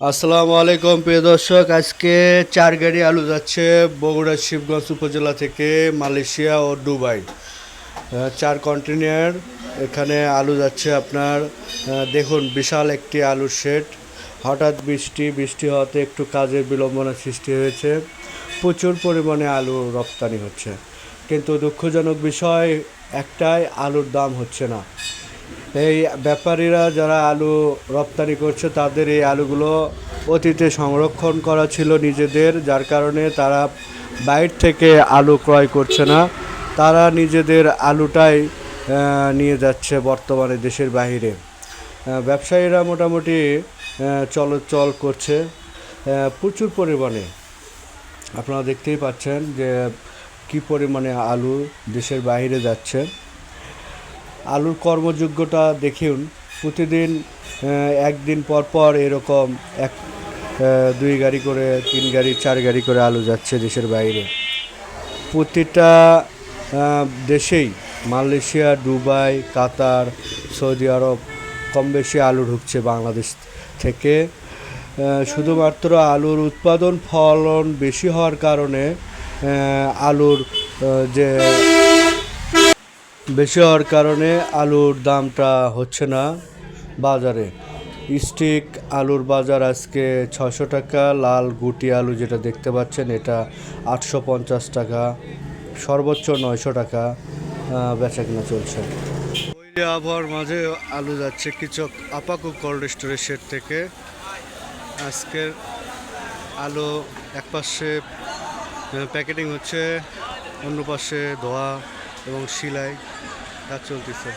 আসসালামু আলাইকুম, প্রিয় দর্শক। আজকে চার গাড়ি আলু যাচ্ছে বগুড়া শিবগঞ্জ উপজেলা থেকে মালয়েশিয়া ও দুবাই। চার কন্টেনার এখানে আলু যাচ্ছে আপনার দেখুন, বিশাল একটি আলুর শেড হঠাৎ বৃষ্টি বৃষ্টি হওয়াতে একটু কাজের বিলম্বনা সৃষ্টি হয়েছে। প্রচুর পরিমাণে আলু রপ্তানি হচ্ছে। কিন্তু দুঃখজনক বিষয়, একটাই, আলুর দাম হচ্ছে না। এই ব্যাপারীরা যারা আলু রপ্তানি করছে তাদের এই আলুগুলো অতীতে সংরক্ষণ করা ছিল নিজেদের যার কারণে তারা বাইর থেকে আলু ক্রয় করছে না। তারা নিজেদের আলুটাই নিয়ে যাচ্ছে বর্তমানে দেশের আহ, ব্যবসায়ীরা মোটামুটি চলচল করছে প্রচুর পরিমাণে। আপনারা দেখতেই পাচ্ছেন যে কি পরিমাণে আলু দেশের বাইরে যাচ্ছে। আলুর কর্মযোগ্যটা দেখুন প্রতিদিন একদিন পর পর এরকম এক দুই গাড়ি করে, তিন গাড়ি, চার গাড়ি করে আলু যাচ্ছে দেশের বাইরে। প্রতিটা দেশেই, মালয়েশিয়া, দুবাই, কাতার, সৌদি আরব কম বেশি আলু ঢুকছে বাংলাদেশ থেকে। শুধুমাত্র আলুর উৎপাদন, ফলন বেশি হওয়ার কারণে আলুর যে বেশি হওয়ার কারণে আলুর দামটা হচ্ছে না বাজারে। স্টিক আলুর বাজার আজকে ছশো টাকা, লাল গুটি আলু যেটা দেখতে পাচ্ছেন এটা আটশো পঞ্চাশ টাকা, সর্বোচ্চ নয়শো টাকা বেচা কিনা চলছে। আবহাওয়ার মাঝে আলু যাচ্ছে কিছু আপাকু কোল্ড স্টোরের শেড থেকে। আজকের আলু এক পাশে প্যাকেটিং হচ্ছে, অন্য পাশে ধোয়া এবং সিলাই কাজ চলতেছে।